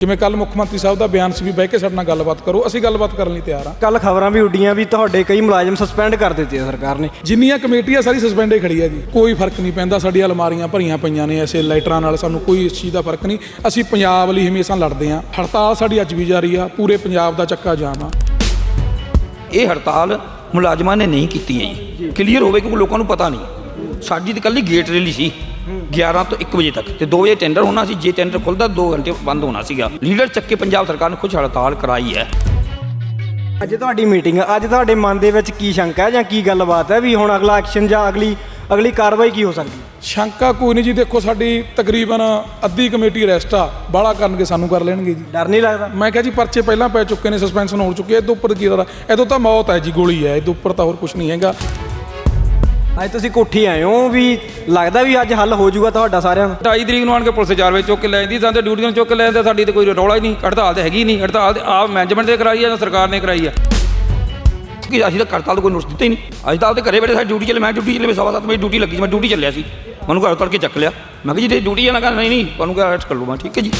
ਜਿਵੇਂ ਕੱਲ ਮੁੱਖ ਮੰਤਰੀ ਸਾਹਿਬ ਦਾ ਬਿਆਨ ਸੀ ਵੀ ਬਹਿ ਕੇ ਸਾਡੇ ਨਾਲ ਗੱਲਬਾਤ ਕਰੋ ਅਸੀਂ ਗੱਲਬਾਤ ਕਰਨ ਲਈ ਤਿਆਰ ਹਾਂ। ਕੱਲ ਖਬਰਾਂ ਵੀ ਉੱਡੀਆਂ ਵੀ ਤੁਹਾਡੇ ਕਈ ਮੁਲਾਜ਼ਮ ਸਸਪੈਂਡ ਕਰ ਦਿੱਤੇ ਆ ਸਰਕਾਰ ਨੇ। ਜਿੰਨੀਆਂ ਕਮੇਟੀਆਂ ਸਾਰੀ ਸਸਪੈਂਡੇ ਖੜੀ ਹੈ ਜੀ ਕੋਈ ਫ਼ਰਕ ਨਹੀਂ ਪੈਂਦਾ ਸਾਡੀਆਂ ਅਲਮਾਰੀਆਂ ਭਰੀਆਂ ਪਈਆਂ ਨੇ ਐਸੇ ਲਾਈਟਰਾਂ ਨਾਲ ਸਾਨੂੰ ਕੋਈ ਇਸ ਚੀਜ਼ ਦਾ ਫ਼ਰਕ ਨਹੀਂ। ਅਸੀਂ ਪੰਜਾਬ ਲਈ ਹਮੇਸ਼ਾ ਲੜਦੇ ਹਾਂ। ਹੜਤਾਲ ਸਾਡੀ ਅੱਜ ਵੀ ਜਾਰੀ ਆ ਪੂਰੇ ਪੰਜਾਬ ਦਾ ਚੱਕਾ ਜਾਮ ਆ। ਇਹ ਹੜਤਾਲ ਮੁਲਾਜ਼ਮਾਂ ਨੇ ਨਹੀਂ ਕੀਤੀ ਹੈ ਜੀ। ਕਲੀਅਰ ਹੋਵੇ ਕਿਉਂਕਿ ਲੋਕਾਂ ਨੂੰ ਪਤਾ ਨਹੀਂ। ਸਾਡੀ ਤਾਂ ਕੱਲੀ ਗੇਟ ਰੈਲੀ ਸੀ। 11 ਤੋਂ 1 ਵਜੇ ਤੱਕ ਤੇ 2 ਵਜੇ ਟੈਂਡਰ ਹੋਣਾ ਸੀ। ਜੇ ਟੈਂਡਰ ਖੁੱਲਦਾ 2 ਘੰਟੇ ਬੰਦ ਹੋਣਾ ਸੀਗਾ। ਲੀਡਰ ਚੱਕੇ ਪੰਜਾਬ ਸਰਕਾਰ ਨੇ ਕੁਝ ਹੜਤਾਲ ਕਰਾਈ ਹੈ। ਅੱਜ ਤੁਹਾਡੀ ਮੀਟਿੰਗ ਅੱਜ ਤੁਹਾਡੇ ਮਨ ਦੇ ਵਿੱਚ ਕੀ ਸ਼ੰਕਾ ਹੈ ਜਾਂ ਕੀ ਗੱਲਬਾਤ ਹੈ ਵੀ ਹੁਣ ਅਗਲਾ ਐਕਸ਼ਨ ਜਾਂ ਅਗਲੀ ਅਗਲੀ ਕਾਰਵਾਈ ਕੀ ਹੋ ਸਕਦੀ ਹੈ? ਸ਼ੰਕਾ ਕੋਈ ਨਹੀਂ ਜੀ। ਦੇਖੋ ਸਾਡੀ ਤਕਰੀਬਨ ਅੱਧੀ ਕਮੇਟੀ ਅਰੈਸਟ ਆ। ਬਾਹਲਾ ਕਰਨਗੇ ਸਾਨੂੰ ਕਰ ਲੈਣਗੇ ਜੀ। ਡਰ ਨਹੀਂ ਲੱਗਦਾ? ਮੈਂ ਕਿਹਾ ਜੀ ਪਰਚੇ ਪਹਿਲਾਂ ਪੈ ਚੁੱਕੇ ਨੇ ਸਸਪੈਂਸ਼ਨ ਹੋ ਚੁੱਕੀ ਹੈ ਇਹਦੇ ਉੱਪਰ ਕੀ ਦਾ ਇਹਦੋਂ ਤਾਂ ਮੌਤ ਹੈ ਜੀ ਗੋਲੀ ਹੈ। ਇਹਦੇ ਉੱਪਰ ਤਾਂ ਹੋਰ ਕੁਝ ਨਹੀਂ ਹੈਗਾ। ਅੱਜ ਤੁਸੀਂ ਕੋਠੀ ਆਏ ਹੋ ਵੀ ਲੱਗਦਾ ਵੀ ਅੱਜ ਹੱਲ ਹੋ ਜਾਊਗਾ ਤੁਹਾਡਾ ਸਾਰਿਆਂ ਦਾ 28 ਤਰੀਕ ਨੂੰ ਆਣ ਕੇ ਪੁਲਿਸ 4 ਵਜੇ ਚੁੱਕ ਕੇ ਲੈ ਜਾਂਦੀ ਸਾਨੂੰ ਤਾਂ ਡਿਊਟੀਆਂ ਨੂੰ ਚੁੱਕ ਕੇ ਲੈ ਜਾਂਦੇ, ਸਾਡੀ ਤਾਂ ਕੋਈ ਰੌਲਾ ਹੀ ਨਹੀਂ, ਹੜਤਾਲ ਤੇ ਹੈਗੀ ਨਹੀਂ, ਹੜਤਾਲ ਤੇ ਆਪ ਮੈਨੇਜਮੈਂਟ ਦੇ ਕਰਾਈ ਆ ਜਾਂ ਸਰਕਾਰ ਨੇ ਕਰਾਈ ਆ? ਕਿ ਅਸੀਂ ਤਾਂ ਕਰਤਾਲ ਤੋਂ ਕੋਈ ਨੋਟਿਸ ਦਿੱਤਾ ਹੀ ਨਹੀਂ। ਅਸੀਂ ਤਾਂ ਆਪਦੇ ਘਰੇ ਬੈਠੇ, ਸਾਡੀ ਡਿਊਟੀ ਚੱਲੇ ਮੈਂ ਡਿਊਟੀ ਚੱਲੇ ਮੈਂ ਸਵਾ ਸੱਤ ਵਜੇ ਡਿਊਟੀ ਲੱਗੀ, ਮੈਂ ਡਿਊਟੀ ਚੱਲਿਆ ਸੀ। ਮੈਨੂੰ ਘਰ ਤੜਕੇ ਚੱਕ ਲਿਆ। ਮੈਂ ਕਿਹਾ ਜੀ ਜੇ ਡਿਊਟੀ ਜਾਣਾ ਕਹਿੰਦਾ ਨਹੀਂ ਨਹੀਂ ਤੁਹਾਨੂੰ ਕਿਹਾ ਅਰੈਸਟ ਕਰ ਲਓ, ਮੈਂ ਠੀਕ ਹੈ ਜੀ।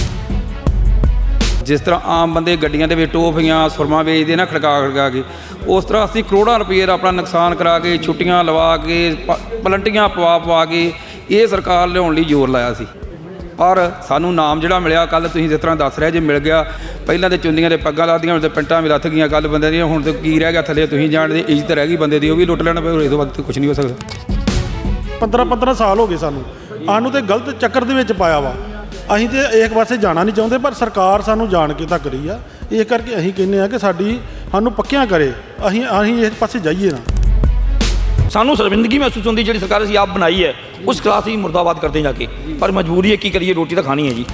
ਜਿਸ ਤਰ੍ਹਾਂ ਆਮ ਬੰਦੇ ਗੱਡੀਆਂ ਦੇ ਵਿੱਚ ਟੋਫੀਆਂ, ਸੁਰਮਾ ਵੇਚਦੇ ਨਾ ਖੜਕਾ ਖੜਕਾ ਕੇ, ਉਸ ਤਰ੍ਹਾਂ ਅਸੀਂ ਕਰੋੜਾਂ ਰੁਪਏ ਦਾ ਆਪਣਾ ਨੁਕਸਾਨ ਕਰਾ ਕੇ, ਛੁੱਟੀਆਂ ਲਵਾ ਕੇ ਪਲੰਟੀਆਂ ਪਵਾ ਪਵਾ ਕੇ ਇਹ ਸਰਕਾਰ ਲਿਆਉਣ ਲਈ ਜ਼ੋਰ ਲਾਇਆ ਸੀ। ਪਰ ਸਾਨੂੰ ਨਾਮ ਜਿਹੜਾ ਮਿਲਿਆ ਕੱਲ ਤੁਸੀਂ ਜਿਸ ਤਰ੍ਹਾਂ ਦੱਸ ਰਹੇ ਜੇ ਮਿਲ ਗਿਆ, ਪਹਿਲਾਂ ਤੇ ਚੁੰਦੀਆਂ ਦੇ ਪੱਗਾਂ ਲਾਦੀਆਂ ਹੁਣ ਤੇ ਪਿੰਟਾਂ ਵੀ ਲੱਥ ਗਈਆਂ ਕੱਲ ਬੰਦੇ ਦੀਆਂ, ਹੁਣ ਤੇ ਕੀ ਰਹਿ ਗਿਆ ਥੱਲੇ ਤੁਸੀਂ ਜਾਣਦੇ, ਇੱਜ਼ਤ ਰਹਿ ਗਈ ਬੰਦੇ ਦੀ, ਉਹ ਵੀ ਲੁੱਟ ਲੈਣਾ ਪਏ ਇਹ ਤੋਂ ਵੱਧ ਕੁਝ ਨਹੀਂ ਹੋ ਸਕਦਾ। 15 15 ਸਾਲ ਹੋ ਗਏ ਸਾਨੂੰ। ਸਾਨੂੰ ਤੇ ਗਲਤ ਚੱਕਰ ਦੇ ਵਿੱਚ ਪਾਇਆ ਵਾ। ਅਸੀਂ ਤੇ ਇੱਕ ਪਾਸੇ ਜਾਣਾ ਨਹੀਂ ਚਾਹੁੰਦੇ ਪਰ ਸਰਕਾਰ ਸਾਨੂੰ ਜਾਣ ਕੇ ਧੱਕ ਰਹੀ ਆ। ਇਹ ਕਰਕੇ ਅਸੀਂ ਕਹਿੰਦੇ ਆ ਕਿ ਸਾਡੀ ਸਾਨੂੰ ਪੱਕਿਆਂ ਕਰੇ। ਅਸੀਂ ਅਸੀਂ ਇਸ ਪਾਸੇ ਜਾਈਏ ਨਾ। ਸਾਨੂੰ ਸ਼ਰਮਿੰਦਗੀ ਮਹਿਸੂਸ ਹੁੰਦੀ ਜਿਹੜੀ ਸਰਕਾਰ ਅਸੀਂ ਆਪ ਬਣਾਈ ਹੈ ਉਸ ਖਿਲਾਫ ਹੀ ਮੁਰਦਾਬਾਦ ਕਰਦੇ ਜਾ ਕੇ। ਪਰ ਮਜਬੂਰੀ ਹੈ ਕੀ ਕਰੀਏ ਰੋਟੀ ਤਾਂ ਖਾਣੀ ਹੈ ਜੀ।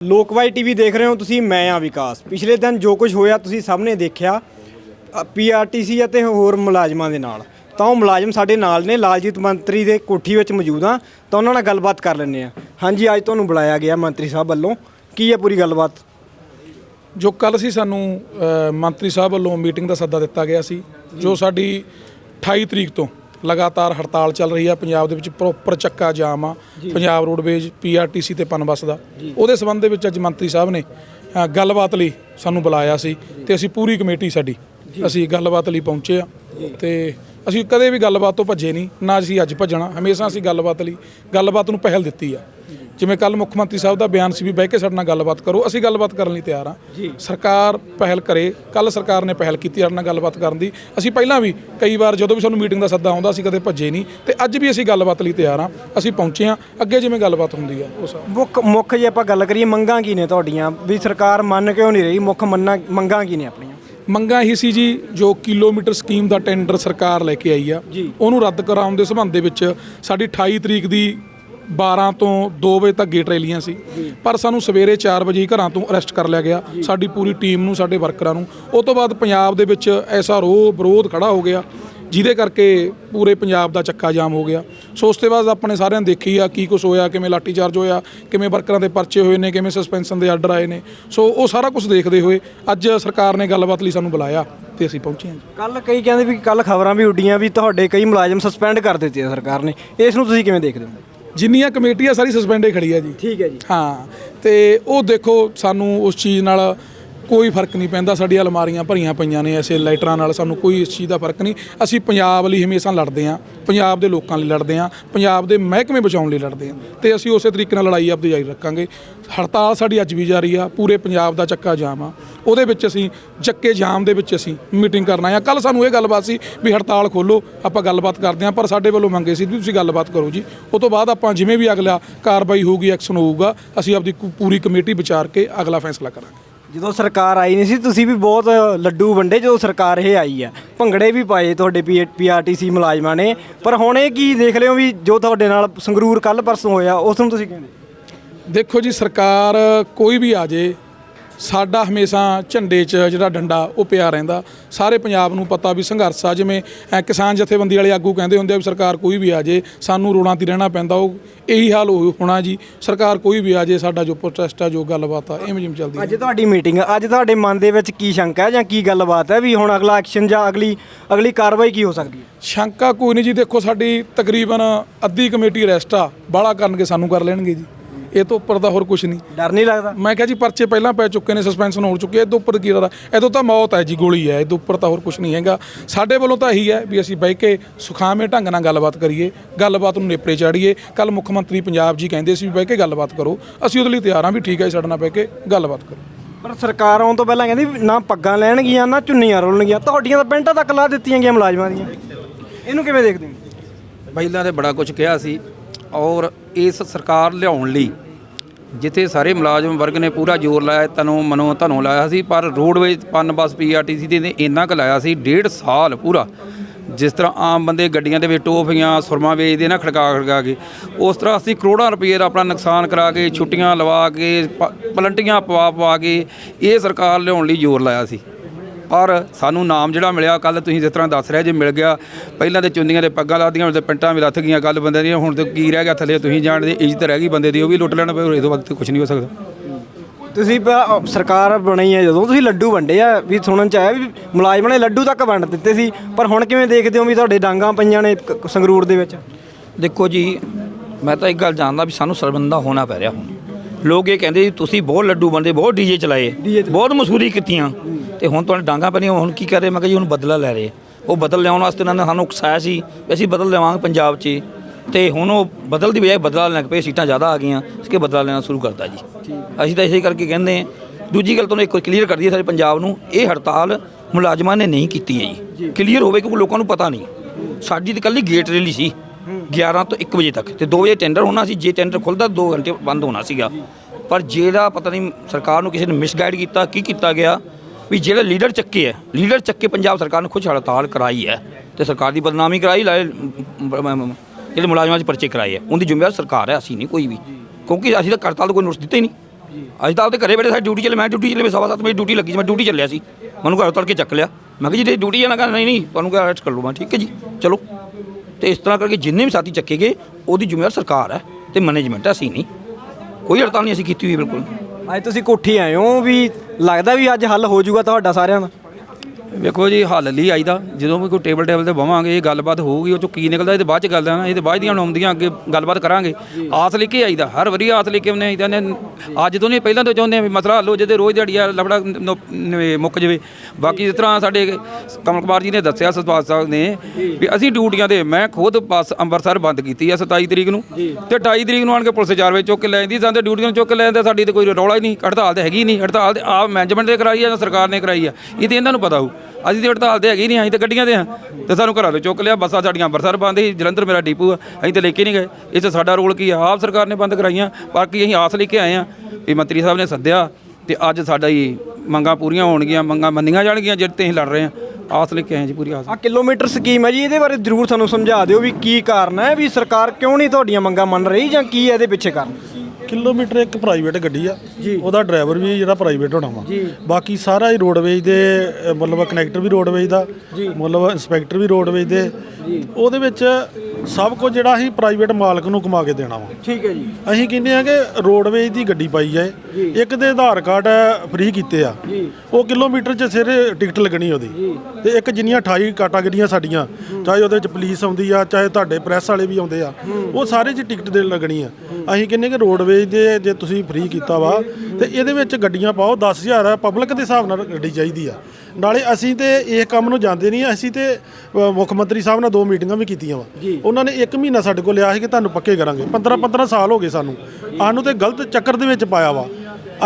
ਲੋਕਵਾਈ ਟੀਵੀ ਦੇਖ ਰਹੇ ਹੋ ਤੁਸੀਂ ਮੈਂ ਆ ਵਿਕਾਸ। ਪਿਛਲੇ ਦਿਨ ਜੋ ਕੁਝ ਹੋਇਆ ਤੁਸੀਂ ਸਭ ਨੇ ਦੇਖਿਆ ਪੀਆਰਟੀਸੀ ਅਤੇ ਹੋਰ ਮੁਲਾਜ਼ਮਾਂ ਦੇ ਨਾਲ। ਤਾਂ ਉਹ ਮੁਲਾਜ਼ਮ ਸਾਡੇ ਨਾਲ ਨੇ ਲਾਲਜੀਤ ਮੰਤਰੀ ਦੇ ਕੋਠੀ ਵਿੱਚ ਮੌਜੂਦ ਆ ਤਾਂ ਉਹਨਾਂ ਨਾਲ ਗੱਲਬਾਤ ਕਰ ਲੈਂਦੇ ਆ ਹਾਂਜੀ ਅੱਜ ਤੁਹਾਨੂੰ ਬੁਲਾਇਆ ਗਿਆ ਮੰਤਰੀ ਸਾਹਿਬ ਵੱਲੋਂ। ਕੀ ਹੈ ਪੂਰੀ ਗੱਲਬਾਤ? ਜੋ ਕੱਲ ਸੀ ਸਾਨੂੰ ਮੰਤਰੀ ਸਾਹਿਬ ਵੱਲੋਂ ਮੀਟਿੰਗ ਦਾ ਸੱਦਾ ਦਿੱਤਾ ਗਿਆ ਸੀ ਜੋ ਸਾਡੀ 28 ਤਰੀਕ ਤੋਂ ਲਗਾਤਾਰ ਹੜਤਾਲ ਚੱਲ ਰਹੀ ਆ ਪੰਜਾਬ ਦੇ ਵਿੱਚ ਪ੍ਰੋਪਰ ਚੱਕਾ ਜਾਮ ਆ ਪੰਜਾਬ ਰੋਡਵੇਜ਼ ਪੀਆਰਟੀਸੀ ਤੇ ਪਨਬਸ ਦਾ। ਉਹਦੇ ਸਬੰਧ ਦੇ ਵਿੱਚ ਅੱਜ ਮੰਤਰੀ ਸਾਹਿਬ ਨੇ ਗੱਲਬਾਤ ਲਈ ਸਾਨੂੰ ਬੁਲਾਇਆ ਸੀ ਤੇ ਅਸੀਂ ਪੂਰੀ ਕਮੇਟੀ ਸਾਡੀ ਅਸੀਂ ਗੱਲਬਾਤ ਲਈ ਪਹੁੰਚੇ ਆ ਤੇ ਅਸੀਂ ਕਦੇ ਵੀ ਗੱਲਬਾਤ ਤੋਂ ਭੱਜੇ ਨਹੀਂ ਨਾ ਅਸੀਂ ਅੱਜ ਭੱਜਣਾ ਹਮੇਸ਼ਾ ਅਸੀਂ ਗੱਲਬਾਤ ਲਈ ਗੱਲਬਾਤ ਨੂੰ ਪਹਿਲ ਦਿੱਤੀ ਆ। ਜਿਵੇਂ ਕੱਲ ਮੁੱਖ ਮੰਤਰੀ ਸਾਹਿਬ ਦਾ ਬਿਆਨ ਸੀ ਵੀ ਬਹਿ ਕੇ ਸਾਡੇ ਨਾਲ ਗੱਲਬਾਤ ਕਰੋ ਅਸੀਂ ਗੱਲਬਾਤ ਕਰਨ ਲਈ ਤਿਆਰ ਹਾਂ। ਸਰਕਾਰ ਪਹਿਲ ਕਰੇ ਕੱਲ ਸਰਕਾਰ ਨੇ ਪਹਿਲ ਕੀਤੀ ਸਾਡੇ ਨਾਲ ਗੱਲਬਾਤ ਕਰਨ ਦੀ। ਅਸੀਂ ਪਹਿਲਾਂ ਵੀ ਕਈ ਵਾਰ ਜਦੋਂ ਵੀ ਸਾਨੂੰ ਮੀਟਿੰਗ ਦਾ ਸੱਦਾ ਆਉਂਦਾ ਅਸੀਂ ਕਦੇ ਭੱਜੇ ਨਹੀਂ ਤੇ ਅੱਜ ਵੀ ਅਸੀਂ ਗੱਲਬਾਤ ਲਈ ਤਿਆਰ ਹਾਂ। ਅਸੀਂ ਪਹੁੰਚੇ ਹਾਂ ਅੱਗੇ ਜਿਵੇਂ ਗੱਲਬਾਤ ਹੁੰਦੀ ਆ ਉਸ ਮੁੱਖ ਮੁੱਖ ਜੇ ਆਪਾਂ ਗੱਲ ਕਰੀਏ ਮੰਗਾਂ ਕੀ ਨੇ ਤੁਹਾਡੀਆਂ? ਵੀ ਸਰਕਾਰ ਮੰਨ ਕਿਉਂ ਨਹੀਂ ਰਹੀ? ਮੁੱਖ ਮੰਨਾਂ ਮੰਗਾਂ ਕੀ ਨੇ ਆਪਣੀਆਂ? ਮੰਗਾਂ ਇਹੀ ਸੀ ਜੀ ਜੋ ਕਿਲੋਮੀਟਰ ਸਕੀਮ ਦਾ ਟੈਂਡਰ ਸਰਕਾਰ ਲੈ ਕੇ ਆਈ ਆ। ਉਹਨੂੰ ਰੱਦ ਕਰਾਉਣ ਦੇ ਸੰਬੰਧ ਦੇ ਵਿੱਚ ਸਾਡੀ 28 ਤਰੀਕ ਦੀ 12 ਤੋਂ 2 ਵਜੇ ਤੱਕ ਗੇਟ ਰੈਲੀਆਂ ਸੀ। ਪਰ ਸਾਨੂੰ ਸਵੇਰੇ 4 ਵਜੇ ਹੀ ਘਰਾਂ ਤੋਂ ਅਰੈਸਟ ਕਰ ਲਿਆ ਗਿਆ। ਸਾਡੀ ਪੂਰੀ ਟੀਮ ਨੂੰ ਸਾਡੇ ਵਰਕਰਾਂ ਨੂੰ। ਉਹ ਤੋਂ ਬਾਅਦ ਪੰਜਾਬ ਦੇ ਵਿੱਚ ਐਸਾ ਰੋਹ ਵਿਰੋਧ ਖੜਾ ਹੋ ਗਿਆ। ਜਿਹਦੇ ਕਰਕੇ ਪੂਰੇ ਪੰਜਾਬ ਦਾ ਚੱਕਾ ਜਾਮ ਹੋ ਗਿਆ। ਸੋ ਉਸ ਤੋਂ ਬਾਅਦ ਆਪਣੇ ਸਾਰਿਆਂ ਨੇ ਦੇਖੀ ਆ ਕੀ ਕੁਝ ਹੋਇਆ ਕਿਵੇਂ ਲਾਠੀ ਚਾਰਜ ਹੋਇਆ ਕਿਵੇਂ ਵਰਕਰਾਂ ਦੇ ਪਰਚੇ ਹੋਏ ਨੇ ਕਿਵੇਂ ਸਸਪੈਂਸ਼ਨ ਦੇ ਆਰਡਰ ਆਏ ਨੇ। ਸੋ ਉਹ ਸਾਰਾ ਕੁਝ ਦੇਖਦੇ ਹੋਏ ਅੱਜ ਸਰਕਾਰ ਨੇ ਗੱਲਬਾਤ ਲਈ ਸਾਨੂੰ ਬੁਲਾਇਆ ਤੇ ਅਸੀਂ ਪਹੁੰਚੇ ਹਾਂ। ਕੱਲ ਕਈ ਕਹਿੰਦੇ ਵੀ ਕੱਲ ਖਬਰਾਂ ਵੀ ਉੱਡੀਆਂ ਵੀ ਤੁਹਾਡੇ ਕਈ ਮੁਲਾਜ਼ਮ ਸਸਪੈਂਡ ਕਰ ਦਿੱਤੇ ਆ ਸਰਕਾਰ ਨੇ। ਇਸ ਨੂੰ ਤੁਸੀਂ ਕਿਵੇਂ ਦੇਖਦੇ ਹੋ? ਜਿੰਨੀਆਂ ਕਮੇਟੀਆਂ ਸਾਰੀ ਸਸਪੈਂਡੇ ਖੜੀ ਆ ਜੀ। ਠੀਕ ਹੈ ਜੀ। ਹਾਂ ਤੇ ਉਹ ਦੇਖੋ ਸਾਨੂੰ ਉਸ ਚੀਜ਼ ਨਾਲ ਕੋਈ ਫ਼ਰਕ ਨਹੀਂ ਪੈਂਦਾ, ਸਾਡੀਆਂ ਅਲਮਾਰੀਆਂ ਭਰੀਆਂ ਪਈਆਂ ਨੇ, ਐਸੇ ਲਾਈਟਰਾਂ ਨਾਲ ਸਾਨੂੰ ਕੋਈ ਇਸ ਚੀਜ਼ ਦਾ ਫ਼ਰਕ ਨਹੀਂ। ਅਸੀਂ ਪੰਜਾਬ ਲਈ ਹਮੇਸ਼ਾ ਲੜਦੇ ਹਾਂ, ਪੰਜਾਬ ਦੇ ਲੋਕਾਂ ਲਈ ਲੜਦੇ ਹਾਂ, ਪੰਜਾਬ ਦੇ ਮਹਿਕਮੇ ਬਚਾਉਣ ਲਈ ਲੜਦੇ ਹਾਂ ਤੇ ਅਸੀਂ ਉਸੇ ਤਰੀਕੇ ਨਾਲ ਲੜਾਈ ਆਪਦੀ ਜਾਰੀ ਰੱਖਾਂਗੇ। ਹੜਤਾਲ ਸਾਡੀ ਅੱਜ ਵੀ ਜਾਰੀ ਆ, ਪੂਰੇ ਪੰਜਾਬ ਦਾ ਚੱਕਾ ਜਾਮ ਆ। ਉਹਦੇ ਵਿੱਚ ਅਸੀਂ, ਚੱਕੇ ਜਾਮ ਦੇ ਵਿੱਚ ਅਸੀਂ ਮੀਟਿੰਗ ਕਰਨਾ ਆ ਕੱਲ ਸਾਨੂੰ ਇਹ ਗੱਲਬਾਤ ਸੀ ਵੀ ਹੜਤਾਲ ਖੋਲੋ ਆਪਾਂ ਗੱਲਬਾਤ ਕਰਦੇ ਹਾਂ, ਪਰ ਸਾਡੇ ਵੱਲੋਂ ਮੰਗੇ ਸੀ ਵੀ ਤੁਸੀਂ ਗੱਲਬਾਤ ਕਰੋ ਜੀ। ਉਹ ਤੋਂ ਬਾਅਦ ਆਪਾਂ ਜਿਵੇਂ ਵੀ ਅਗਲਾ ਕਾਰਵਾਈ ਹੋਊਗੀ, ਐਕਸ਼ਨ ਹੋਊਗਾ, ਅਸੀਂ ਆਪਦੀ ਪੂਰੀ ਕਮੇਟੀ ਵਿਚਾਰ ਕੇ ਅਗਲਾ ਫੈਸਲਾ ਕਰਾਂਗੇ। ਜਦੋਂ ਸਰਕਾਰ ਆਈ ਨਹੀਂ ਸੀ, ਤੁਸੀਂ ਵੀ ਬਹੁਤ ਲੱਡੂ ਵੰਡੇ ਜਦੋਂ ਸਰਕਾਰ ਇਹ ਆਈ ਆ। ਭੰਗੜੇ ਵੀ ਪਾਏ ਤੁਹਾਡੇ ਪੀਆਰਟੀਸੀ ਮੁਲਾਜ਼ਮਾਂ ਨੇ। ਪਰ ਹੁਣ ਇਹ ਕੀ ਦੇਖ ਲਿਓ ਵੀ ਜੋ ਤੁਹਾਡੇ ਨਾਲ ਸੰਗਰੂਰ ਕੱਲ ਪਰਸੋਂ ਹੋਇਆ, ਉਸ ਨੂੰ ਤੁਸੀਂ ਕਹਿੰਦੇ ਦੇਖੋ ਜੀ, ਸਰਕਾਰ ਕੋਈ ਵੀ ਆ ਜੇ ਸਾਡਾ ਹਮੇਸ਼ਾ ਝੰਡੇ 'ਚ ਜਿਹੜਾ ਡੰਡਾ ਉਹ ਪਿਆ ਰਹਿੰਦਾ। ਸਾਰੇ ਪੰਜਾਬ ਨੂੰ ਪਤਾ ਵੀ ਸੰਘਰਸ਼ ਆ ਜਿਵੇਂ ਅ, ਕਿਸਾਨ ਜਥੇਬੰਦੀ ਵਾਲੇ ਆਗੂ ਕਹਿੰਦੇ ਹੁੰਦੇ ਆ ਵੀ ਸਰਕਾਰ ਕੋਈ ਵੀ ਆ ਜੇ ਸਾਨੂੰ ਰੋੜਾਂ 'ਤੇ ਰਹਿਣਾ ਪੈਂਦਾ ਉਹ ਇਹੀ ਹਾਲ ਹੋ- ਹੋਣਾ ਜੀ। ਸਰਕਾਰ ਕੋਈ ਵੀ ਆ ਜੇ ਸਾਡਾ ਜੋ ਪ੍ਰੋਟੈਸਟ ਆ ਜੋ ਗੱਲਬਾਤ ਆ ਇਵੇਂ ਜਿਵੇਂ ਚੱਲਦੀ ਅੱਜ ਤੁਹਾਡੀ ਮੀਟਿੰਗ ਅੱਜ ਤੁਹਾਡੇ ਮਨ ਦੇ ਵਿੱਚ ਕੀ ਸ਼ੰਕਾ ਹੈ ਜਾਂ ਕੀ ਗੱਲਬਾਤ ਹੈ ਵੀ ਹੁਣ ਅਗਲਾ ਐਕਸ਼ਨ ਜਾਂ ਅਗਲੀ ਅਗਲੀ ਕਾਰਵਾਈ ਕੀ ਹੋ ਸਕਦੀ ਹੈ? ਸ਼ੰਕਾ ਕੋਈ ਨਹੀਂ ਜੀ ਦੇਖੋ ਸਾਡੀ ਤਕਰੀਬਨ ਅੱਧੀ ਕਮੇਟੀ ਰੈਸਟ ਆ ਬਾਹਲਾ ਕਰਨਗੇ ਸਾਨੂੰ ਕਰ ਲੈਣਗੇ ਜੀ। ਇਹ ਤੋਂ ਉੱਪਰ ਤਾਂ ਹੋਰ ਕੁਝ ਨਹੀਂ। ਡਰ ਨਹੀਂ ਲੱਗਦਾ? ਮੈਂ ਕਿਹਾ ਜੀ ਪਰਚੇ ਪਹਿਲਾਂ ਪੈ ਚੁੱਕੇ ਨੇ ਸਸਪੈਂਸ਼ਨ ਹੋ ਚੁੱਕੀ ਹੈ ਇਹ ਤੋਂ ਉੱਪਰ ਕੀ ਰਦਾ ਇਹ ਤੋਂ ਤਾਂ ਮੌਤ ਹੈ ਜੀ ਗੋਲੀ ਹੈ ਇਹ ਤੋਂ ਉੱਪਰ ਤਾਂ ਹੋਰ ਕੁਝ ਨਹੀਂ ਹੈਗਾ। ਸਾਡੇ ਵੱਲੋਂ ਤਾਂ ਇਹੀ ਹੈ ਵੀ ਅਸੀਂ ਬਹਿ ਕੇ ਸੁਖਾਵੇਂ ਢੰਗ ਨਾਲ ਗੱਲਬਾਤ ਕਰੀਏ ਗੱਲਬਾਤ ਨੂੰ ਨੇਪਰੇ ਚਾੜੀਏ। ਕੱਲ ਮੁੱਖ ਮੰਤਰੀ ਪੰਜਾਬ ਜੀ ਕਹਿੰਦੇ ਸੀ ਵੀ ਬਹਿ ਕੇ ਗੱਲਬਾਤ ਕਰੋ। ਅਸੀਂ ਉਹਦੇ ਲਈ ਤਿਆਰ ਹਾਂ ਵੀ ਠੀਕ ਹੈ ਸਾਡੇ ਨਾਲ ਬਹਿ ਕੇ ਗੱਲਬਾਤ ਕਰੋ। ਪਰ ਸਰਕਾਰ ਆਉਣ ਤੋਂ ਪਹਿਲਾਂ ਕਹਿੰਦੀ ਵੀ ਨਾ ਪੱਗਾਂ ਲੈਣਗੀਆਂ ਨਾ ਚੁੰਨੀਆਂ ਰੋਲਣਗੀਆਂ। ਤੁਹਾਡੀਆਂ ਤਾਂ ਪੈਂਟਾਂ ਤੱਕ ਲਾ ਦਿੱਤੀਆਂ ਗਈਆਂ ਮੁਲਾਜ਼ਮਾਂ ਦੀਆਂ। ਇਹਨੂੰ ਕਿਵੇਂ ਦੇਖਦੇ ਹੋ? ਪਹਿਲਾਂ ਤੇ ਬੜਾ ਕੁਝ ਕਿਹਾ ਸੀ ਔਰ ਇਸ ਸਰਕਾਰ ਲਿਆਉਣ ਲਈ ਜਿੱਥੇ ਸਾਰੇ ਮੁਲਾਜ਼ਮ ਵਰਗ ਨੇ ਪੂਰਾ ਜ਼ੋਰ ਲਾਇਆ, ਤਨੋਂ ਮਨੋਂ ਧਨੋਂ ਲਾਇਆ ਸੀ, ਪਰ ਰੋਡਵੇਜ਼, ਪਨ ਬੱਸ ਪੀਆਰਟੀਸੀ ਦੇ ਨੇ ਇੰਨਾ ਕੁ ਲਾਇਆ ਸੀ, ਡੇਢ ਸਾਲ ਪੂਰਾ। ਜਿਸ ਤਰ੍ਹਾਂ ਆਮ ਬੰਦੇ ਗੱਡੀਆਂ ਦੇ ਵਿੱਚ ਟੋਫੀਆਂ, ਸੁਰਮਾ ਵੇਚਦੇ ਨਾ, ਖੜਕਾ ਖੜਕਾ ਕੇ। ਉਸ ਤਰ੍ਹਾਂ ਅਸੀਂ ਕਰੋੜਾਂ ਰੁਪਏ ਦਾ ਆਪਣਾ ਨੁਕਸਾਨ ਕਰਾ ਕੇ, ਛੁੱਟੀਆਂ ਲਵਾ ਕੇ ਪਲੰਟੀਆਂ ਪਵਾ ਪਵਾ ਕੇ, ਇਹ ਸਰਕਾਰ ਲਿਆਉਣ ਲਈ ਜ਼ੋਰ ਲਾਇਆ ਸੀ। ਪਰ ਸਾਨੂੰ ਨਾਮ ਜਿਹੜਾ ਮਿਲਿਆ ਕੱਲ ਤੁਸੀਂ ਜਿਸ ਤਰ੍ਹਾਂ ਦੱਸ ਰਹੇ ਜੇ ਮਿਲ ਗਿਆ ਪਹਿਲਾਂ ਤੇ ਚੁੰਨੀਆਂ ਤੇ ਪੱਗਾਂ ਲਾਦੀਆਂ ਹੁਣ ਤੇ ਪੈਂਟਾਂ ਵੀ ਲੱਥ ਗਈਆਂ ਕੱਲ ਬੰਦੇ ਦੀਆਂ ਹੁਣ ਤੇ ਕੀ ਰਹਿ ਗਿਆ ਥੱਲੇ ਤੁਸੀਂ ਜਾਣਦੇ ਇੱਜ਼ਤ ਰਹਿ ਗਈ ਬੰਦੇ ਦੀ ਉਹ ਵੀ ਲੁੱਟ ਲੈਣ ਪਏ ਇਹ ਤੋਂ ਵੱਧ ਤੇ ਕੁਝ ਨਹੀਂ ਹੋ ਸਕਦਾ। ਤੁਸੀਂ ਪ- ਸਰਕਾਰ ਬਣੀ ਹੈ ਜਦੋਂ ਤੁਸੀਂ ਲੱਡੂ ਵੰਡੇ ਆ ਵੀ ਸੁਣਨ ਚ ਆਇਆ ਵੀ ਮੁਲਾਜ਼ਮਾਂ ਨੇ ਲੱਡੂ ਤੱਕ ਵੰਡ ਦਿੱਤੇ ਸੀ ਪਰ ਹੁਣ ਕਿਵੇਂ ਦੇਖਦੇ ਹੋ ਵੀ ਤੁਹਾਡੇ ਡਾਂਗਾਂ ਪਈਆਂ ਨੇ ਕ- ਸੰਗਰੂਰ ਦੇ ਵਿੱਚ? ਦੇਖੋ ਜੀ ਮੈਂ ਤਾਂ ਇੱਕ ਗੱਲ ਜਾਣਦਾ ਵੀ ਸਾਨੂੰ ਸਰਬੰਦਾ ਹੋਣਾ ਪੈ ਰਿਹਾ ਹੁਣ। ਲੋਕ ਇਹ ਕਹਿੰਦੇ ਜੀ ਤੁਸੀਂ ਬਹੁਤ ਲੱਡੂ ਬੰਦੇ ਬਹੁਤ ਡੀਜੇ ਚਲਾਏ ਬਹੁਤ ਮਸੂਰੀ ਕੀਤੀਆਂ। ਤੇ ਹੁਣ ਤੁਹਾਨੂੰ ਡਾਂਗਾ ਪੈਣੀਆਂ ਹੁਣ ਕੀ ਕਰ ਰਹੇ? ਮੈਂ ਕਿਹਾ ਜੀ ਹੁਣ ਬਦਲਾ ਲੈ ਰਹੇ। ਉਹ ਬਦਲ ਲਿਆਉਣ ਵਾਸਤੇ ਉਹਨਾਂ ਨੇ ਸਾਨੂੰ ਉਕਸਾਇਆ ਸੀ ਵੀ ਅਸੀਂ ਬਦਲ ਲਿਆਵਾਂਗੇ ਪੰਜਾਬ 'ਚ। ਤੇ ਹੁਣ ਉਹ ਬਦਲ ਦੀ ਬਜਾਏ ਬਦਲਾ ਲੈਣ ਪਏ ਸੀਟਾਂ ਜ਼ਿਆਦਾ ਆ ਗਈਆਂ ਇਸ ਕੇ ਬਦਲਾ ਲੈਣਾ ਸ਼ੁਰੂ ਕਰਤਾ ਜੀ। ਅਸੀਂ ਤਾਂ ਇਸੇ ਕਰਕੇ ਕਹਿੰਦੇ ਹਾਂ ਦੂਜੀ ਗੱਲ ਤੁਹਾਨੂੰ ਇੱਕ ਕਲੀਅਰ ਕਰ ਦਈਏ ਸਾਰੇ ਪੰਜਾਬ ਨੂੰ ਇਹ ਹੜਤਾਲ ਮੁਲਾਜ਼ਮਾਂ ਨੇ ਨਹੀਂ ਕੀਤੀ ਹੈ ਜੀ। ਕਲੀਅਰ ਹੋਵੇ ਕਿਉਂਕਿ ਲੋਕਾਂ ਨੂੰ ਪਤਾ ਨਹੀਂ। ਸਾਡੀ ਤਾਂ ਕੱਲੀ ਗੇਟ ਰੈਲੀ ਸੀ। 11 ਤੋਂ 1 ਵਜੇ ਤੱਕ। ਤੇ 2 ਵਜੇ ਟੈਂਡਰ ਹੋਣਾ ਸੀ, ਜੇ ਟੈਂਡਰ ਖੁੱਲਦਾ 2 ਘੰਟੇ ਬੰਦ ਹੋਣਾ ਸੀਗਾ। ਪਰ ਜਿਹੜਾ ਪਤਾ ਨਹੀਂ ਸਰਕਾਰ ਨੂੰ ਕਿਸੇ ਨੇ ਮਿਸਗਾਈਡ ਕੀਤਾ, ਕੀ ਕੀਤਾ ਗਿਆ, ਵੀ ਜਿਹੜਾ ਲੀਡਰ ਚੱਕੇ ਹੈ ਲੀਡਰ ਚੱਕੇ ਪੰਜਾਬ ਸਰਕਾਰ ਨੇ ਖੁਦ ਹੜਤਾਲ ਕਰਾਈ ਹੈ ਤੇ ਸਰਕਾਰ ਦੀ ਬਦਨਾਮੀ ਕਰਾਈ, ਲਾਏ ਜਿਹੜੇ ਮੁਲਾਜ਼ਮਾਂ 'ਚ ਪਰਚੇ ਕਰਾਏ ਹੈ, ਉਹਦੀ ਜ਼ਿੰਮੇਵਾਰ ਸਰਕਾਰ ਹੈ, ਅਸੀਂ ਨਹੀਂ ਕੋਈ ਵੀ। ਕਿਉਂਕਿ ਅਸੀਂ ਤਾਂ ਕਰਤਾਲ ਤੋਂ ਕੋਈ ਨੋਟਿਸ ਦਿੱਤਾ ਹੀ ਨਹੀਂ। ਅਸੀਂ ਤਾਂ ਆਪਦੇ ਘਰੇ ਬੈਠੇ, ਸਾਡੀ ਡਿਊਟੀ ਚੱਲੇ, ਮੈਂ ਡਿਊਟੀ ਚੱਲੇ ਮੈਂ ਸਵਾ ਸੱਤ ਵਜੇ ਡਿਊਟੀ ਲੱਗੀ ਸੀ, ਮੈਂ ਡਿਊਟੀ ਚੱਲਿਆ ਸੀ। ਮੈਨੂੰ ਘਰ ਤੜਕੇ ਚੱਕ ਲਿਆ। ਮੈਂ ਕਿਹਾ ਜੀ ਤੇ ਡਿਊਟੀ ਜਾਣਾ? ਕਹਿੰਦਾ, ਨਹੀਂ ਨਹੀਂ, ਤੁਹਾਨੂੰ ਕਿਹਾ ਅਰੈਸਟ ਕਰ ਲਓ, ਮੈਂ ਠੀਕ ਹੈ ਜੀ, ਚਲੋ। ਤੇ ਇਸ ਤਰ੍ਹਾਂ ਕਰਕੇ ਜਿੰਨੇ ਵੀ ਸਾਥੀ ਚੱਕੇ ਗਏ ਉਹਦੀ ਜ਼ਿੰਮੇਵਾਰ ਸਰਕਾਰ ਹੈ ਤੇ ਮੈਨੇਜਮੈਂਟ ਅਸੀਂ ਨਹੀਂ। ਕੋਈ ਹੜਤਾਲ ਨਹੀਂ ਅਸੀਂ ਕੀਤੀ ਹੋਈ, ਬਿਲਕੁਲ। ਅੱਜ ਤੁਸੀਂ ਕੋਠੀ ਆਏ ਹੋ, ਵੀ ਲੱਗਦਾ ਵੀ ਅੱਜ ਹੱਲ ਹੋ ਜਾਊਗਾ ਤੁਹਾਡਾ ਸਾਰਿਆਂ ਦਾ? ਵੇਖੋ ਜੀ ਹੱਲ ਲਈ ਆਈਦਾ। ਜਦੋਂ ਵੀ ਕੋਈ ਟੇਬਲ ਟੇਬਲ ਤੇ ਬਵਾਂਗੇ ਇਹ ਗੱਲਬਾਤ ਹੋਊਗੀ ਉਹ ਚੋਂ ਕੀ ਨਿਕਲਦਾ ਇਹ ਤੇ ਬਾਅਦ ਚ ਗੱਲ ਆ ਨਾ ਇਹ ਤੇ ਬਾਅਦ ਦੀਆਂ ਹੁਣ ਆਉਂਦੀਆਂ ਅੱਗੇ ਗੱਲਬਾਤ ਕਰਾਂਗੇ। ਆਸ ਲੈ ਕੇ ਆਈਦਾ ਹਰ ਵਾਰੀ ਆਸ ਲੈ ਕੇ ਆਉਂਦੇ ਆਈਦਾ ਨੇ ਅੱਜ ਤੋਂ ਨਹੀਂ ਪਹਿਲਾਂ ਤੋਂ ਚਾਹੁੰਦੇ ਆ ਵੀ ਮਸਲਾ ਹੱਲ ਹੋ ਜੇ ਤੇ ਰੋਜ਼ ਦਿਹਾੜੀ ਆ ਲਫੜਾ ਮੁੱਕ ਜਵੇ। ਬਾਕੀ ਜਿਸ ਤਰ੍ਹਾਂ ਸਾਡੇ ਕਮਲ ਕੁਮਾਰ ਜੀ ਨੇ ਦੱਸਿਆ ਸਤਪਾਲ ਸਾਹਿਬ ਨੇ ਵੀ ਅਸੀਂ ਡਿਊਟੀਆਂ ਤੇ ਮੈਂ ਖੁਦ ਬੱਸ ਅੰਮ੍ਰਿਤਸਰ ਬੰਦ ਕੀਤੀ ਆ 27 ਤਰੀਕ ਨੂੰ। ਤੇ 28 ਤਰੀਕ ਨੂੰ ਆਣ ਕੇ ਪੁਲਿਸ 4 ਵਜੇ ਚੁੱਕ ਕੇ ਲੈ ਜਾਂਦੀ ਸਾਨੂੰ ਡਿਊਟੀਆਂ ਨੂੰ ਚੁੱਕ ਕੇ ਲੈ ਜਾਂਦੇ ਸਾਡੀ ਤੇ ਕੋਈ ਰੌਲਾ ਹੀ ਨਹੀਂ ਹੜਤਾਲ ਤੇ ਹੈਗੀ ਨਹੀਂ ਹੜਤਾਲ ਤੇ ਆਪ ਮੈਨੇਜਮੈਂਟ ਨੇ ਕਰਾਈ ਆ ਜਾਂ ਸਰਕਾਰ ਨੇ ਕਰਾਈ ਆ ਇਹ ਤੇ ਇਹਨਾਂ ਨੂੰ ਪਤਾ ਹੋਊ। ਅਸੀਂ ਤੇ ਹੜਤਾਲ ਤੇ ਹੈਗੀ ਨਹੀਂ, ਅਸੀਂ ਤੇ ਗੱਡੀਆਂ ਤੇ ਹਾਂ ਤੇ ਸਾਨੂੰ ਘਰਾਂ ਤੋਂ ਚੁੱਕ ਲਿਆ, ਬੱਸਾਂ ਸਾਡੀਆਂ ਅੰਮ੍ਰਿਤਸਰ ਬੰਦ ਸੀ, ਜਲੰਧਰ ਮੇਰਾ ਡਿਪੂ ਆ, ਅਸੀਂ ਤੇ ਲੈ ਕੇ ਨਹੀਂ ਗਏ। ਇਹ 'ਚ ਸਾਡਾ ਰੋਲ ਕੀ ਆ? ਆਪ ਸਰਕਾਰ ਨੇ ਬੰਦ ਕਰਾਈਆਂ, ਬਾਕੀ ਅਸੀਂ ਆਸ ਲੈ ਕੇ ਆਏ ਆ ਵੀ ਮੰਤਰੀ ਸਾਹਿਬ ਨੇ ਸੱਦਿਆ ਤੇ ਅੱਜ ਸਾਡਾ ਹੀ ਮੰਗਾਂ ਪੂਰੀਆਂ ਹੋਣਗੀਆਂ, ਮੰਗਾਂ ਮੰਨੀਆਂ ਜਾਣਗੀਆਂ ਜਿਹੜੇ ਤੇ ਅਸੀਂ ਲੜ ਰਹੇ ਆ। ਆਸ ਲੈ ਕੇ ਆਏ ਜੀ, ਪੂਰੀ ਆਸ। ਆ ਕਿਲੋਮੀਟਰ ਸਕੀਮ ਹੈ ਜੀ, ਇਹਦੇ ਬਾਰੇ ਜ਼ਰੂਰ ਸਾਨੂੰ ਸਮਝਾ ਦਿਓ ਵੀ ਕੀ ਕਾਰਨ ਹੈ, ਵੀ ਸਰਕਾਰ ਕਿਉਂ ਨਹੀਂ ਤੁਹਾਡੀਆਂ ਮੰਗਾਂ ਮੰਨ ਰਹੀ ਜਾਂ ਕੀ ਹੈ ਇਹਦੇ ਪਿੱਛੇ ਕਾਰਨ? ਕਿਲੋਮੀਟਰ ਇੱਕ ਪ੍ਰਾਈਵੇਟ ਗੱਡੀ ਆ। ਉਹਦਾ ਡਰਾਈਵਰ ਵੀ ਜਿਹੜਾ ਪ੍ਰਾਈਵੇਟ ਹੋਣਾ ਵਾ। ਬਾਕੀ ਸਾਰਾ ਹੀ ਰੋਡਵੇਜ ਦੇ ਮਤਲਬ ਕਨੈਕਟਰ ਵੀ ਰੋਡਵੇਜ ਦਾ। ਮਤਲਬ ਇੰਸਪੈਕਟਰ ਵੀ ਰੋਡਵੇਜ ਦੇ। ਉਹਦੇ ਵਿੱਚ ਸਭ ਕੁਝ ਜਿਹੜਾ ਅਸੀਂ ਪ੍ਰਾਈਵੇਟ ਮਾਲਕ ਨੂੰ ਕਮਾ ਕੇ ਦੇਣਾ ਵਾ। ਠੀਕ ਹੈ ਜੀ। ਅਸੀਂ ਕਹਿੰਦੇ ਆ ਕਿ ਰੋਡਵੇਜ ਦੀ ਗੱਡੀ ਪਾਈ ਜਾਏ। ਇੱਕ ਦੇ ਆਧਾਰ ਕਾਰਡ ਫ੍ਰੀ ਕੀਤੇ ਆ। ਉਹ ਕਿਲੋਮੀਟਰ 'ਚ ਸਿਰ ਟਿਕਟ ਲੱਗਣੀ ਉਹਦੀ। ਤੇ ਇੱਕ ਜਿੰਨੀਆਂ 28 ਕੈਟਾਗਰੀਆਂ ਸਾਡੀਆਂ ਚਾਹੇ ਉਹਦੇ 'ਚ ਪੁਲਿਸ ਆਉਂਦੀ ਆ ਚਾਹੇ ਤੁਹਾਡੇ ਪ੍ਰੈਸ ਵਾਲੇ ਵੀ ਆਉਂਦੇ ਆ ਉਹ ਸਾਰੇ 'ਚ ਟਿਕਟ ਦੇ ਲੱਗਣੀ ਆ। ਅਸੀਂ ਕਹਿੰਦੇ ਕਿ ਰੋਡਵੇਜ ਦੇ ਜੇ ਤੁਸੀਂ ਫ੍ਰੀ ਕੀਤਾ ਵਾ ਤੇ ਇਹਦੇ ਵਿੱਚ ਗੱਡੀਆਂ ਪਾਓ 10000 ਆ ਪਬਲਿਕ ਦੇ ਹਿਸਾਬ ਨਾਲ ਗੱਡੀ ਚਾਹੀਦੀ ਆ। ਨਾਲੇ ਅਸੀਂ ਤੇ ਇਹ ਕੰਮ ਨੂੰ ਜਾਂਦੇ ਨਹੀਂ ਅਸੀਂ ਤੇ ਮੁੱਖ ਮੰਤਰੀ ਸਾਹਿਬ ਨਾਲ ਦੋ ਮੀਟਿੰਗਾਂ ਵੀ ਕੀਤੀਆਂ ਵਾ। ਉਹਨਾਂ ਨੇ 1 ਮਹੀਨਾ ਸਾਡੇ ਕੋਲ ਲਿਆ ਸੀ ਕਿ ਤੁਹਾਨੂੰ ਪੱਕੇ ਕਰਾਂਗੇ। 15 15 ਸਾਲ ਹੋ ਗਏ ਸਾਨੂੰ। ਸਾਨੂੰ ਤੇ ਗਲਤ ਚੱਕਰ ਦੇ ਵਿੱਚ ਪਾਇਆ ਵਾ।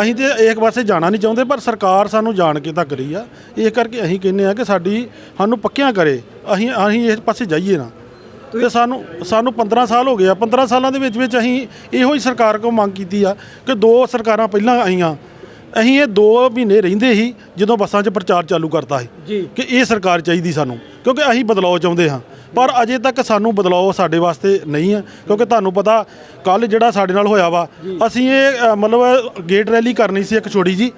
ਅਸੀਂ ਤੇ ਇੱਕ ਪਾਸੇ ਜਾਣਾ ਨਹੀਂ ਚਾਹੁੰਦੇ ਪਰ ਸਰਕਾਰ ਸਾਨੂੰ ਜਾਣ ਕੇ ਧੱਕ ਰਹੀ ਆ। ਇਹ ਕਰਕੇ ਅਸੀਂ ਕਹਿੰਦੇ ਆ ਕਿ ਸਾਡੀ ਸਾਨੂੰ ਪੱਕਿਆਂ ਕਰੇ। ਅਸੀਂ ਅਸੀਂ ਇਸ ਪਾਸੇ ਜਾਈਏ ਨਾ। ਤੇ ਸਾਨੂੰ ਸਾਨੂੰ 15 ਸਾਲ ਹੋ ਗਏ ਆ। 15 ਸਾਲਾਂ ਦੇ ਵਿੱਚ ਵਿੱਚ ਅਸੀਂ ਇਹੋ ਹੀ ਸਰਕਾਰ ਕੋਲ ਮੰਗ ਕੀਤੀ ਆ ਕਿ ਦੋ ਸਰਕਾਰਾਂ ਪਹਿਲਾਂ ਆਈਆਂ। ਅਸੀਂ ਇਹ 2 ਮਹੀਨੇ ਰਹਿੰਦੇ ਸੀ ਜਦੋਂ ਬੱਸਾਂ 'ਚ ਪ੍ਰਚਾਰ ਚਾਲੂ ਕਰਤਾ ਸੀ ਕਿ ਇਹ ਸਰਕਾਰ ਚਾਹੀਦੀ ਸਾਨੂੰ। ਕਿਉਂਕਿ ਅਸੀਂ ਬਦਲਾਅ ਚਾਹੁੰਦੇ ਹਾਂ। ਪਰ ਅਜੇ ਤੱਕ ਸਾਨੂੰ ਬਦਲਾਅ ਸਾਡੇ ਵਾਸਤੇ ਨਹੀਂ ਹੈ ਕਿਉਂਕਿ ਤੁਹਾਨੂੰ ਪਤਾ ਕੱਲ ਜਿਹੜਾ ਸਾਡੇ ਨਾਲ ਹੋਇਆ ਵਾ ਅਸੀਂ ਇਹ ਅ, ਮਤਲਬ ਗੇਟ ਰੈਲੀ ਕਰਨੀ ਸੀ ਇੱਕ ਛੋਟੀ ਜੀ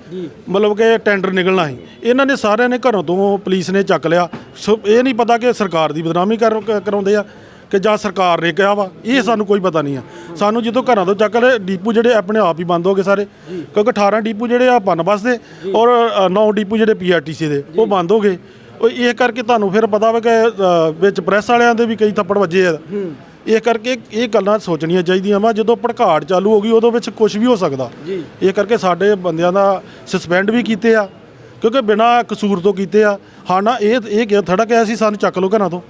ਮਤਲਬ ਕਿ ਟੈਂਡਰ ਨਿਕਲਣਾ ਸੀ। ਇਹਨਾਂ ਨੇ ਸਾਰਿਆਂ ਨੇ ਘਰੋਂ ਤੋਂ ਪੁਲਿਸ ਨੇ ਚੱਕ ਲਿਆ। ਸੋ ਇਹ ਨਹੀਂ ਪਤਾ ਕਿ ਸਰਕਾਰ ਦੀ ਬਦਨਾਮੀ ਕਰ ਕਰਾਉਂਦੇ ਆ ਕਿ ਜਾਂ ਸਰਕਾਰ ਨੇ ਕਿਹਾ ਵਾ ਇਹ ਸਾਨੂੰ ਕੋਈ ਪਤਾ ਨਹੀਂ ਆ। ਸਾਨੂੰ ਜਦੋਂ ਘਰਾਂ ਤੋਂ ਚੱਕ ਲਏ ਡੀਪੂ ਜਿਹੜੇ ਆਪਣੇ ਆਪ ਹੀ ਬੰਦ ਹੋ ਗਏ ਸਾਰੇ। ਕਿਉਂਕਿ 18 ਡੀਪੂ ਜਿਹੜੇ ਆ ਪਨ ਬੱਸ ਦੇ ਔਰ 9 ਡੀਪੂ ਜਿਹੜੇ ਪੀਆਰਟੀਸੀ ਦੇ ਉਹ ਬੰਦ ਹੋ ਗਏ। ਉਹ ਇਹ ਕਰਕੇ ਤੁਹਾਨੂੰ ਫਿਰ ਪਤਾ ਵਾ ਕਿ ਅ, ਵਿੱਚ ਪ੍ਰੈਸ ਵਾਲਿਆਂ ਦੇ ਵੀ ਕਈ ਥੱਪੜ ਵੱਜੇ ਆ। ਇਹ ਕਰਕੇ ਇਹ ਗੱਲਾਂ ਸੋਚਣੀਆਂ ਚਾਹੀਦੀਆਂ ਵਾ। ਜਦੋਂ ਭੜਕਾੜ ਚਾਲੂ ਹੋ ਗਈ ਉਦੋਂ ਵਿੱਚ ਕੁਝ ਵੀ ਹੋ ਸਕਦਾ। ਇਹ ਕਰਕੇ ਸਾਡੇ ਬੰਦਿਆਂ ਦਾ ਸਸਪੈਂਡ ਵੀ ਕੀਤੇ ਆ ਕਿਉਂਕਿ ਬਿਨਾਂ ਕਸੂਰ ਤੋਂ ਕੀਤੇ ਆ। ਹਾਂ ਨਾ ਇਹ ਇਹ ਕਿਹਾ ਥੜਾ ਕਿਹਾ ਸੀ ਸਾਨੂੰ ਚੱਕ ਲਓ ਘਰਾਂ ਤੋਂ।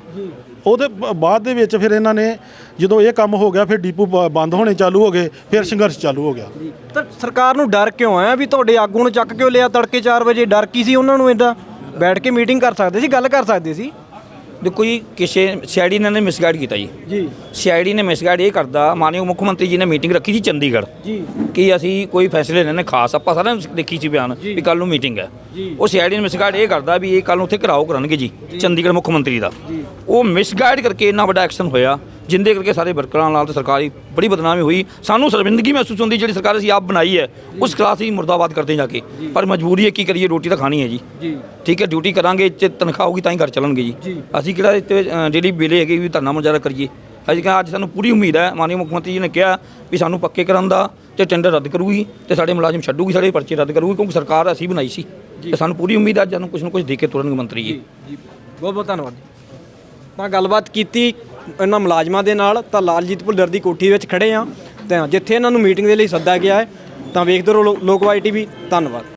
ਉਹਦੇ ਬ- ਬਾਅਦ ਦੇ ਵਿੱਚ ਫਿਰ ਇਹਨਾਂ ਨੇ ਜਦੋਂ ਇਹ ਕੰਮ ਹੋ ਗਿਆ ਫਿਰ ਡੀਪੂ ਬ- ਬੰਦ ਹੋਣੇ ਚਾਲੂ ਹੋ ਗਏ ਫਿਰ ਸੰਘਰਸ਼ ਚਾਲੂ ਹੋ ਗਿਆ। ਤਾਂ ਸਰਕਾਰ ਨੂੰ ਡਰ ਕਿਉਂ ਆਇਆ ਵੀ ਤੁਹਾਡੇ ਆਗੂ ਨੂੰ ਚੱਕ ਕਿਉਂ ਲਿਆ ਤੜਕੇ 4 ਵਜੇ? ਡਰ ਕੀ ਸੀ ਉਹਨਾਂ ਨੂੰ ਇਦਾਂ ਬੈਠ ਕੇ ਮੀਟਿੰਗ ਕਰ ਸਕਦੇ ਸੀ ਗੱਲ ਕਰ ਸਕਦੇ ਸੀ। ਦੇਖੋ ਜੀ ਕਿਸੇ ਸੀਆਈਡੀ ਨੇ ਮਿਸਗਾਈਡ ਕੀਤਾ ਜੀ। ਜੀ। ਸੀਆਈਡੀ ਨੇ ਮਿਸਗਾਈਡ ਇਹ ਕਰਦਾ ਮਾਨਯੋਗ ਮੁੱਖ ਮੰਤਰੀ ਜੀ ਨੇ ਮੀਟਿੰਗ ਰੱਖੀ ਸੀ ਚੰਡੀਗੜ੍ਹ। ਜੀ। ਕਿ ਅਸੀਂ ਕੋਈ ਫੈਸਲੇ ਲੈਣੇ ਖਾਸ ਆਪਾਂ ਸਾਰਿਆਂ ਨੇ ਦੇਖੀ ਸੀ ਬਿਆਨ ਵੀ ਕੱਲ ਨੂੰ ਮੀਟਿੰਗ ਹੈ। ਉਹ ਸੀਆਈਡੀ ਨੇ ਮਿਸਗਾਈਡ ਇਹ ਕਰਦਾ ਵੀ ਇਹ ਕੱਲ ਨੂੰ ਉੱਥੇ ਘਰਾਓ ਕਰਨਗੇ ਜੀ ਚੰਡੀਗੜ੍ਹ ਮੁੱਖ ਮੰਤਰੀ ਦਾ। ਉਹ ਮਿਸਗਾਈਡ ਕਰਕੇ ਇੰਨਾ ਵੱਡਾ ਐਕਸ਼ਨ ਹੋਇਆ ਜਿੰਦੇ ਕਰਕੇ ਸਾਰੇ ਵਰਕਰਾਂ ਨਾਲ ਤੇ ਸਰਕਾਰੀ ਬੜੀ ਬਦਨਾਮੀ ਹੋਈ। ਸਾਨੂੰ ਸ਼ਰਮਿੰਦਗੀ ਮਹਿਸੂਸ ਹੁੰਦੀ ਜਿਹੜੀ ਸਰਕਾਰ ਅਸੀਂ ਆਪ ਬਣਾਈ ਹੈ ਉਸ ਖਿਲਾਫ ਹੀ ਮੁਰਦਾਬਾਦ ਕਰਦੇ ਜਾ ਕੇ। ਪਰ ਮਜਬੂਰੀ ਹੈ ਕੀ ਕਰੀਏ ਰੋਟੀ ਤਾਂ ਖਾਣੀ ਹੈ ਜੀ। ਠੀਕ ਹੈ ਡਿਊਟੀ ਕਰਾਂਗੇ ਤੇ ਤਨਖਾਹ ਹੋਊਗੀ ਤਾਂ ਹੀ ਘਰ ਚੱਲਣਗੇ ਜੀ। ਅਸੀਂ ਕਿਹੜਾ ਇੱਥੇ ਜਿਹੜੀ ਬਿਲੇ ਹੈਗੀ ਵੀ ਧਰਨਾ ਮੁਜ਼ਾਹਰਾ ਕਰੀਏ। ਅਸੀਂ ਕਿਹਾ ਅੱਜ ਸਾਨੂੰ ਪੂਰੀ ਉਮੀਦ ਹੈ ਮਾਨਯੋਗ ਮੁੱਖ ਮੰਤਰੀ ਜੀ ਨੇ ਕਿਹਾ ਵੀ ਸਾਨੂੰ ਪੱਕੇ ਕਰਨ ਦਾ ਤੇ ਟੈਂਡਰ ਰੱਦ ਕਰੂਗੀ ਤੇ ਸਾਡੇ ਮੁਲਾਜ਼ਮ ਛੱਡੂਗੀ ਸਾਡੇ ਪਰਚੇ ਰੱਦ ਕਰੂਗੀ ਕਿਉਂਕਿ ਸਰਕਾਰ ਅਸੀਂ ਬਣਾਈ ਸੀ। ਤੇ ਸਾਨੂੰ ਪੂਰੀ ਉਮੀਦ ਹੈ ਅੱਜ ਸਾਨੂੰ ਕੁਝ ਨਾ ਕੁਝ ਦੇ ਕੇ ਤੁਰਨਗੇ ਮੰਤਰੀ ਜੀ। ਬਹੁਤ ਬਹੁਤ ਧੰਨਵਾਦ ਤਾਂ ਗੱਲਬਾਤ ਕੀਤੀ ਇਹਨਾਂ ਮੁਲਾਜ਼ਮਾਂ ਦੇ ਨਾਲ ਤਾਂ ਲਾਲਜੀਤ ਭੁੱਲਰ ਦੀ ਕੋਠੀ ਵਿੱਚ ਖੜੇ ਆ ਤਾਂ ਜਿੱਥੇ ਇਹਨਾਂ ਨੂੰ ਮੀਟਿੰਗ ਦੇ ਲਈ ਸੱਦਾ ਗਿਆ ਹੈ, ਤਾਂ ਵੇਖਦੇ ਰਹੋ ਲੋ- ਲੋਕਵਾਈ ਟੀਵੀ। ਧੰਨਵਾਦ।